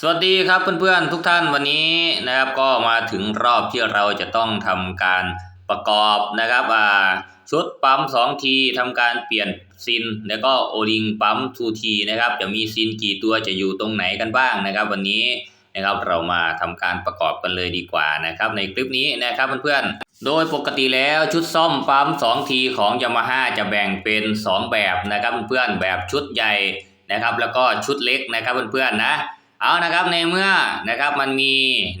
สวัสดีครับเพื่อนๆทุกท่านวันนี้นะครับก็มาถึงรอบที่เราจะต้องทำการประกอบนะครับอ่าชุดปั๊ม2ทีทำการเปลี่ยนซิน แล้วก็โอลิงปั๊ม2ทีนะครับจะมีซินกี่ตัวจะอยู่ตรงไหนกันบ้างนะครับ วันนี้นะครับเรามาทำการประกอบกันเลยดีกว่านะครับ ในคลิปนี้นะครับเพื่อนๆโดยปกติแล้วชุดซ่อมปั๊ม2ทีของ Yamaha จะแบ่งเป็น 2 แบบนะครับเพื่อนๆแบบชุดใหญ่นะครับ แล้วก็ชุดเล็กนะครับเพื่อนๆนะ เอานะครับในเมื่อนะครับมันมี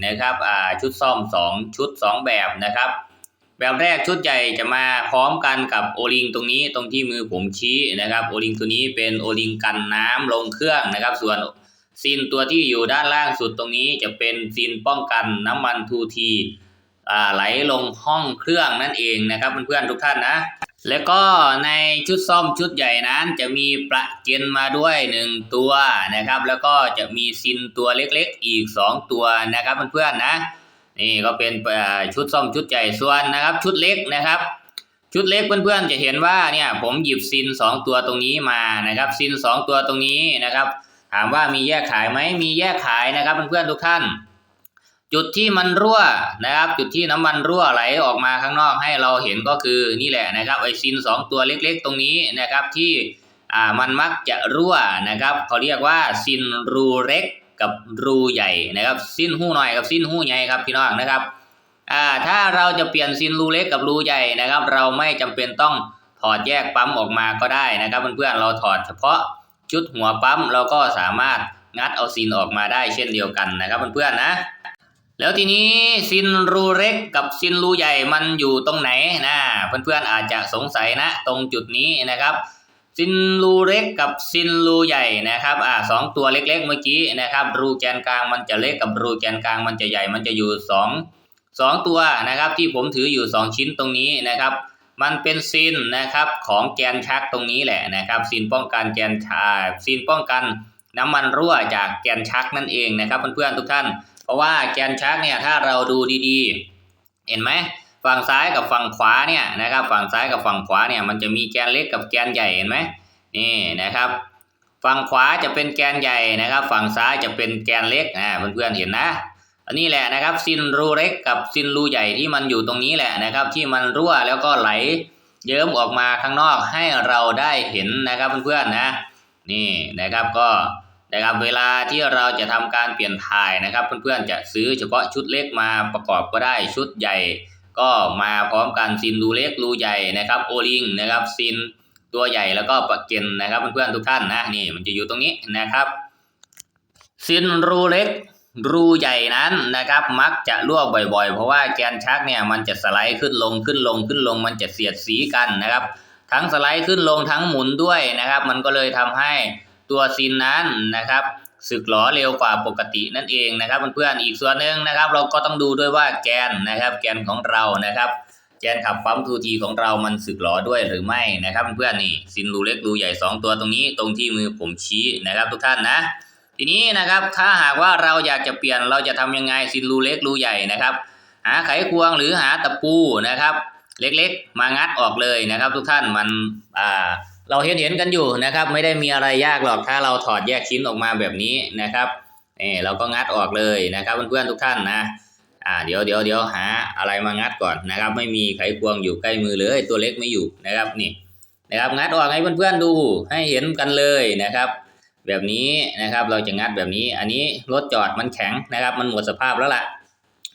นะครับอ่าชุดซ่อม 2 ชุด 2 แบบนะครับ แบบแรกชุดใหญ่จะมาพร้อมกันกับโอลิงตรงนี้ตรงที่มือผมชี้นะครับโอลิงตัวนี้เป็นโอลิงกันน้ำลงเครื่องนะครับ ส่วนซินตัวที่อยู่ด้านล่างสุดตรงนี้จะเป็นซินป้องกันน้ำมันทูทีไหลลงห้องเครื่องนั่นเองนะครับเพื่อนๆทุกท่านนะ แล้วก็ในชุดซ่อมชุดใหญ่นั้นจะมีประเจนมาด้วยหนึ่งตัวนะครับ แล้วก็จะมีซินตัวเล็กๆ อีกสองตัวนะครับเพื่อนๆนะนี่ก็เป็นชุดซ่อมชุดใหญ่ส่วนนะครับ ชุดเล็กนะครับ ชุดเล็กเพื่อนๆจะเห็นว่าเนี่ยผมหยิบซินสองตัวตรงนี้มานะครับซินสองตัวตรงนี้นะครับ ถามว่ามีแยกขายไหมมีแยกขายนะครับเพื่อนๆทุกท่าน จุดที่มันรั่วนะครับ จุดที่น้ำมันรั่วไหลออกมาข้างนอกให้เราเห็นก็คือนี่แหละนะครับไอซินสองตัวเล็กๆ ตรงนี้นะครับที่อ่ามันมักจะรั่วนะครับเขาเรียกว่าซินรูเล็กกับรูใหญ่นะครับซินหู้หน่อยกับซินหู้ใหญ่ครับพี่น้องนะครับอ่าถ้าเราจะเปลี่ยนซินรูเล็กกับรูใหญ่นะครับ เราไม่จำเป็นต้องถอดแยกปั๊มออกมาก็ได้นะครับเพื่อนๆเราถอดเฉพาะชุดหัวปั๊มเราก็สามารถงัดเอาซินออกมาได้เช่นเดียวกันนะครับเพื่อนๆนะ แล้วทีนี้ซินรูเล็กกับซินรูใหญ่มันอยู่ตรงไหนนะเพื่อนๆอาจจะสงสัยนะตรงจุดนี้นะครับซินรูเล็กกับซินรูใหญ่นะครับอ่าสองตัวเล็กๆเมื่อกี้นะครับรูแกนกลางมันจะเล็กกับรูแกนกลางมันจะใหญ่มันจะอยู่สองสองตัวนะครับที่ผมถืออยู่สองชิ้นตรงนี้นะครับ มันเป็นซินนะครับของแกนชักตรงนี้แหละนะครับซินป้องกันแกนชาซินป้องกันน้ำมันรั่วจากแกนชักนั่นเองนะครับเพื่อนๆทุกท่าน เพราะว่าแกนชักเนี่ยถ้าเราดูดีๆ เห็นไหมฝั่งซ้ายกับฝั่งขวาเนี่ยนะครับ ฝั่งซ้ายกับฝั่งขวาเนี่ยมันจะมีแกนเล็กกับแกนใหญ่เห็นไหมนี่นะครับ ฝั่งขวาจะเป็นแกนใหญ่นะครับ ฝั่งซ้ายจะเป็นแกนเล็กอ่าเพื่อนๆเห็นนะอันนี้แหละนะครับซินรูเล็กกับซินรูใหญ่ที่มันอยู่ตรงนี้แหละนะครับ ที่มันรั่วแล้วก็ไหลเยิ้มออกมาข้างนอกให้เราได้เห็นนะครับเพื่อนๆนะนี่นะครับก็ นะครับเวลาที่เราจะทำการเปลี่ยนถ่ายนะครับ เพื่อนๆจะซื้อเฉพาะชุดเล็กมาประกอบก็ได้ชุดใหญ่ ก็มาพร้อมกันซินรูเล็กรูใหญ่นะครับโอลิงนะครับซินตัวใหญ่แล้วก็ปักเกนนะครับเพื่อนๆทุกท่านนะนี่มันจะอยู่ตรงนี้นะครับซินรูเล็กรูใหญ่นั้นนะครับ มักจะรั่วบ่อยๆ เพราะว่าแกนชักเนี่ยมันจะสไลด์ขึ้นลงขึ้นลงขึ้นลงมันจะเสียดสีกันนะครับ ทั้งสไลด์ขึ้นลงทั้งหมุนด้วยนะครับ มันก็เลยทำให้ ตัวซินนั้นนะครับสึกหรอเร็วกว่าปกตินั่นเองนะครับเพื่อนๆอีกส่วนหนึ่งนะครับ เราก็ต้องดูด้วยว่าแกนนะครับ แกนของเรานะครับ แกนขับปั๊มทูทีของเรามันสึกหรอด้วยหรือไม่นะครับเพื่อนๆนี่ซินรูเล็กรูใหญ่ 2 ตัวตรงนี้ตรงที่มือผมชี้นะครับ ทุกท่านนะทีนี้นะครับถ้าหากว่าเราอยากจะเปลี่ยนเราจะทำยังไงซินรูเล็กรูใหญ่นะครับ หาไขควงหรือหาตะปูนะครับ เล็กๆ มางัดออกเลยนะครับ ทุกท่านมันอ่า เราเห็นเห็นกันอยู่นะครับ ไม่ได้มีอะไรยากหรอกถ้าเราถอดแยกชิ้นออกมาแบบนี้นะครับเออเราก็งัดออกเลยนะครับเพื่อนๆทุกท่านนะอ่าเดี๋ยวเดี๋ยวเดี๋ยวหาอะไรมางัดก่อนนะครับ ไม่มีไขควงอยู่ใกล้มือเลยตัวเล็กไม่อยู่นะครับนี่นะครับงัดออกให้เพื่อนๆดูให้เห็นกันเลยนะครับ แบบนี้นะครับเราจะงัดแบบนี้ อันนี้รถจอดมันแข็งนะครับ มันหมดสภาพแล้วล่ะ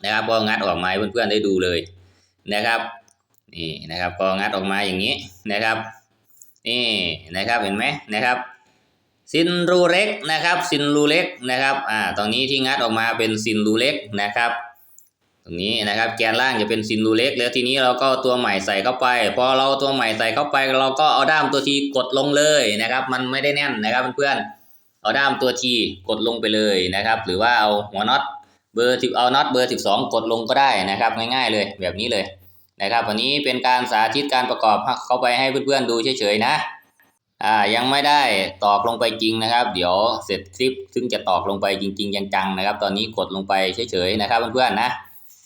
นะครับพองัดออกมาให้เพื่อนๆได้ดูเลยนะครับนี่นะครับพองัดออกมาอย่างนี้นะครับ นี่นะครับเห็นไหมนะครับซินรูเล็กนะครับซินรูเล็กนะครับอ่าตรงนี้ที่งัดออกมาเป็นซินรูเล็กนะครับ ตรงนี้นะครับแกนล่างจะเป็นซินรูเล็ก แล้วทีนี้เราก็ตัวใหม่ใส่เข้าไป พอเราเอาตัวใหม่ใส่เข้าไป เราก็เอาด้ามตัวทีกดลงเลยนะครับ มันไม่ได้แน่นนะครับเพื่อนๆเอาด้ามตัวทีกดลงไปเลยนะครับ หรือว่าเอาหัวน็อตเบอร์สิบเอาน็อตเบอร์สิบสองกดลงก็ได้นะครับ ง่ายๆเลยแบบนี้เลย นะครับ วันนี้เป็นการสาธิตการประกอบเข้าไปให้เพื่อนๆดูเฉยๆนะอ่ายังไม่ได้ตอกลงไปจริงนะครับ เดี๋ยวเสร็จคลิป ซึ่งจะตอกลงไปจริง ๆ จังๆนะครับ ตอนนี้กดลงไปเฉยๆนะครับเพื่อนๆนะ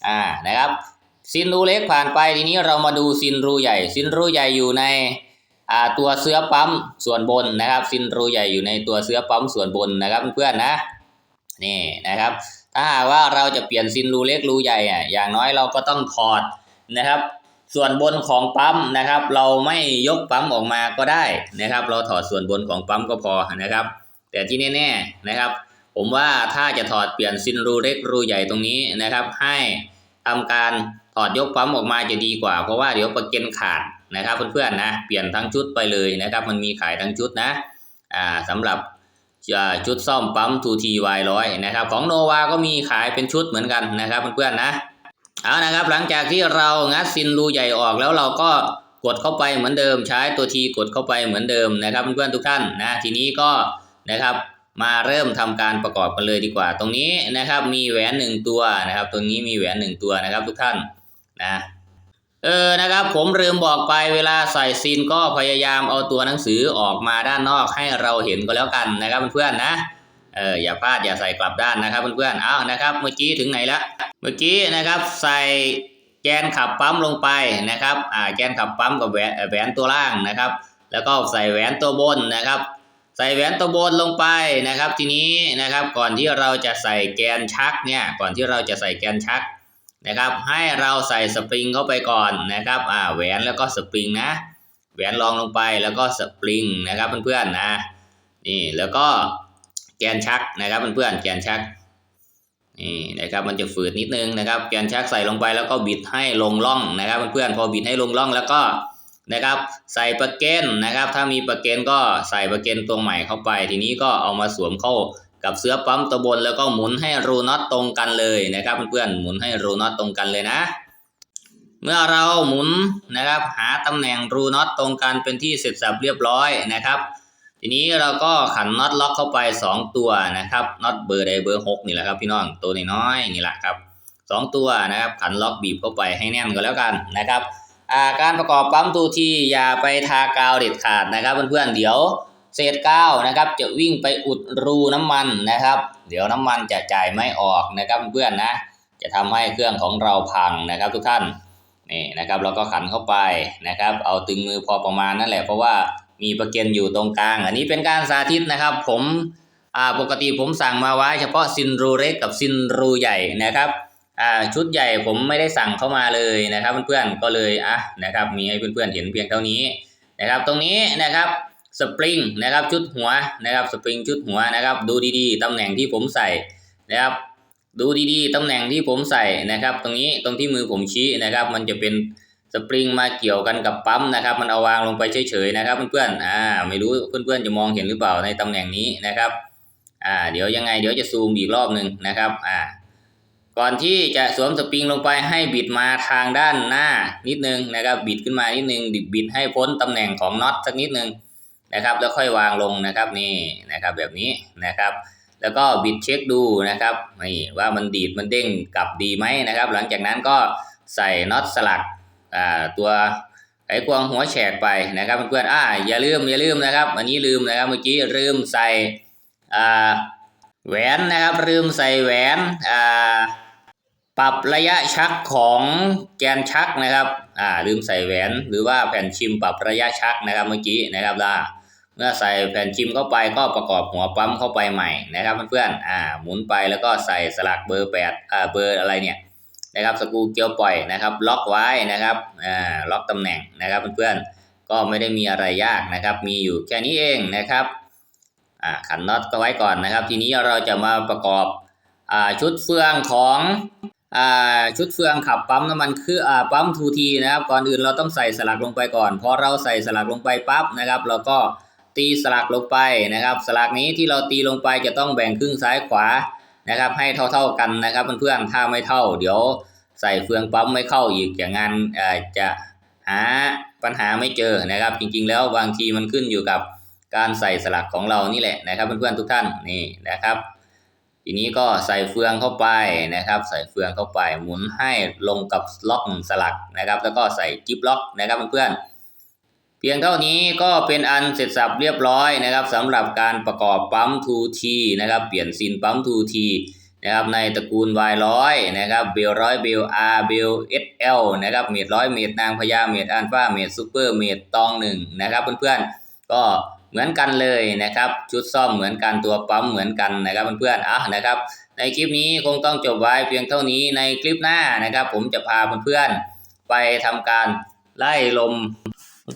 อ่านะครับซินรูเล็กผ่านไปทีนี้เรามาดูซินรูใหญ่ ซินรูใหญ่อยู่ในอ่าตัวเสื้อปั๊มส่วนบนนะครับ ซินรูใหญ่อยู่ในตัวเสื้อปั๊มส่วนบนนะครับเพื่อนๆนะนี่นะครับ ถ้าหากว่าเราจะเปลี่ยนซินรูเล็กรูใหญ่อะอย่างน้อยเราก็ต้องถอด นะครับ ส่วนบนของปั๊มนะครับ เราไม่ยกปั๊มออกมาก็ได้นะครับ เราถอดส่วนบนของปั๊มก็พอนะครับ แต่ที่แน่ๆนะครับ ผมว่าถ้าจะถอดเปลี่ยนซินรูเล็กรูใหญ่ตรงนี้นะครับ ให้ทำการถอดยกปั๊มออกมาจะดีกว่า เพราะว่าเดี๋ยวประเกันขาดนะครับเพื่อนๆนะเปลี่ยนทั้งชุดไปเลยนะครับ มันมีขายทั้งชุดนะอ่าสำหรับชุดซ่อมปั๊ม 2T Y100 นะครับ ของโนวาก็มีขายเป็นชุดเหมือนกันนะครับเพื่อนๆนะ เอานะครับหลังจากที่เรางัดซินรูใหญ่ออกแล้วเราก็กดเข้าไปเหมือนเดิมใช้ตัวทีกดเข้าไปเหมือนเดิมนะครับเพื่อนๆทุกท่านนะทีนี้ก็นะครับมาเริ่มทำการประกอบกันเลยดีกว่า ตรงนี้นะครับมีแหวนหนึ่งตัวนะครับ ตรงนี้มีแหวนหนึ่งตัวนะครับ ทุกท่านนะเออนะครับผมลืมบอกไปเวลาใส่ซินก็พยายามเอาตัวหนังสือออกมาด้านนอกให้เราเห็นก็แล้วกันนะครับเพื่อนๆนะ เอออย่าพลาดอย่าใส่กลับด้านนะครับเพื่อนๆเอานะครับเมื่อกี้ถึงไหนแล้วเมื่อกี้นะครับใส่แกนขับปั๊มลงไปนะครับอ่าแกนขับปั๊มกับแหวนแหวนตัวล่างนะครับ แล้วก็ใส่แหวนตัวบนนะครับ ใส่แหวนตัวบนลงไปนะครับ ทีนี้นะครับก่อนที่เราจะใส่แกนชักเนี่ยก่อนที่เราจะใส่แกนชักนะครับ ให้เราใส่สปริงเข้าไปก่อนนะครับอ่าแหวนแล้วก็สปริงนะแหวนรองลงไปแล้วก็สปริงนะครับเพื่อนๆนะนี่แล้วก็ แกนชักนะครับเพื่อนๆแกนชักนี่นะครับมันจะฝืดนิดนึงนะครับ แกนชักใส่ลงไปแล้วก็บิดให้ลงร่องนะครับเพื่อนๆพอบิดให้ลงร่องแล้วก็นะครับ ใส่ประเกนนะครับ ถ้ามีประเกนก็ใส่ประเกนตัวใหม่เข้าไป ทีนี้ก็เอามาสวมเข้ากับเสื้อปั๊มตัวบนแล้วก็หมุนให้รูน็อตตรงกันเลยนะครับเพื่อนๆหมุนให้รูน็อตตรงกันเลยนะ เมื่อเราหมุนนะครับ หาตำแหน่งรูน็อตตรงกันเป็นที่เสร็จสับเรียบร้อยนะครับ ทีนี้เราก็ขันน็อตล็อกเข้าไป 2 ตัวนะครับน็อตเบอร์ใดเบอร์6นี่แหละครับพี่น้องตัวน้อยๆนี่แหละครับสองตัวนะครับขันล็อกบีบเข้าไปให้แน่นก็แล้วกันนะครับาการประกอบปั๊มตัวทีอย่าไปทากาวเด็ดขาดนะครับเพื่อนๆเดี๋ยวเศษกาวนะครับจะวิ่งไปอุดรูน้ำมันนะครับ เดี๋ยวน้ำมันจะจ่ายไม่ออกนะครับเพื่อนๆนะจะทำให้เครื่องของเราพังนะครับทุกท่านนี่นะครับเราก็ขันเข้าไปนะครับ เอาตึงมือพอประมาณนั่นแหละเพราะว่า มีประเกนอยู่ตรงกลาง อันนี้เป็นการสาธิตนะครับ ผมปกติผมสั่งมาไว้เฉพาะซินรูเล็กกับซินรูใหญ่นะครับชุดใหญ่ผมไม่ได้สั่งเข้ามาเลยนะครับเพื่อนๆก็เลยอะนะครับมีให้เพื่อนๆเห็นเพียงเท่านี้นะครับ ตรงนี้นะครับสปริงนะครับชุดหัวนะครับสปริงชุดหัวนะครับ ดูดีๆตำแหน่งที่ผมใส่นะครับดูดีๆตำแหน่งที่ผมใส่นะครับ ตรงนี้ตรงที่มือผมชี้นะครับ มันจะเป็น สปริงมาเกี่ยวกันกับปั๊มนะครับ มันเอาวางลงไปเฉยๆนะครับ เพื่อนๆอ่าไม่รู้เพื่อนๆจะมองเห็นหรือเปล่าในตำแหน่งนี้นะครับอ่าเดี๋ยวยังไงเดี๋ยวจะซูมอีกรอบหนึ่งนะครับอ่าก่อนที่จะสวมสปริงลงไปให้บิดมาทางด้านหน้านิดนึงนะครับ บิดขึ้นมานิดนึงบิดบิดให้พ้นตำแหน่งของน็อตสักนิดนึงนะครับ แล้วค่อยวางลงนะครับนี่นะครับแบบนี้นะครับ แล้วก็บิดเช็คดูนะครับนี่ว่ามันดีดมันเด้งกลับดีไหมนะครับ หลังจากนั้นก็ใส่น็อตสลัก ตัวไขควงหัวแฉกไปนะครับเพื่อนๆอ่าอย่าลืมอย่าลืมนะครับ อันนี้ลืมนะครับเมื่อกี้ลืมใส่อ่าแหวนนะครับลืมใส่แหวนอ่าปรับระยะชักของแกนชักนะครับอ่าลืมใส่แหวนหรือว่าแผ่นชิมปรับระยะชักนะครับเมื่อกี้นะครับล่ะเมื่อใส่แผ่นชิมเข้าไปก็ประกอบหัวปั๊มเข้าไปใหม่นะครับเพื่อนๆอ่าหมุนไปแล้วก็ใส่สลักเบอร์แปดอ่าเบอร์อะไรเนี่ย นะครับสกูเกียวปล่อยนะครับล็อกไว้นะครับอ่าล็อกตำแหน่งนะครับเพื่อนๆก็ไม่ได้มีอะไรยากนะครับมีอยู่แค่นี้เองนะครับอ่าขันน็อตก็ไว้ก่อนนะครับ ทีนี้เราจะมาประกอบอ่าชุดเฟืองของอ่าชุดเฟืองขับปั๊มน้ำมันคืออ่าปั๊มทูทีนะครับก่อนอื่นเราต้องใส่สลักลงไปก่อนพอเราใส่สลักลงไปปั๊บนะครับเราก็ตีสลักลงไปนะครับ สลักนี้ที่เราตีลงไปจะต้องแบ่งครึ่งซ้ายขวา นะครับ ให้เท่าๆกันนะครับเพื่อนๆถ้าไม่เท่า เดี๋ยวใส่เฟืองปั๊มไม่เข้าอีกอย่างนั้นจะหาปัญหาไม่เจอนะครับ จริงๆ แล้วบางทีมันขึ้นอยู่กับการใส่สลักของเรานี่แหละนะครับ เพื่อนๆทุกท่านนี่นะครับ ทีนี้ก็ใส่เฟืองเข้าไปนะครับ ใส่เฟืองเข้าไปหมุนให้ลงกับล็อกสลักนะครับ แล้วก็ใส่จิ๊บล็อกนะครับเพื่อนๆ พียงเท่านี้ก็เป็นอันเสร็จสับเรียบร้อยนะครับสำหรับการประกอบปั๊ม 2T นะครับเปลี่ยนซินปั๊ม 2T นะครับในตระกูล Y100 นะครับเบลร้อยเบล R เบล SL นะครับเมดร้อยเมดนางพญาเมดอัลฟาเมดซูเปอร์เมดตองหนึ่งนะครับเพื่อนๆก็เหมือนกันเลยนะครับชุดซ่อมเหมือนกันตัวปั๊มเหมือนกันนะครับเพื่อนๆอะนะครับในคลิปนี้คงต้องจบไว้เพียงเท่านี้ในคลิปหน้านะครับผมจะพาเพื่อนๆไปทำการไล่ลม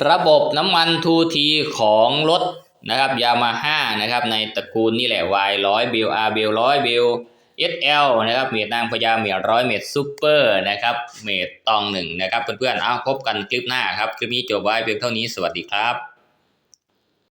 ระบบน้ำมันทูทีของรถนะครับยามาฮ่านะครับในตระกูลนี่แหละ Y ร้อยบิล R บิลร้อยบิล SL นะครับเมดนางพญาเมดร้อยเมดซูเปอร์นะครับเมดตองหนึ่งนะครับเพื่อนๆ เอาพบกันคลิปหน้าครับ คลิปนี้จบไว้เพียงเท่านี้สวัสดีครับ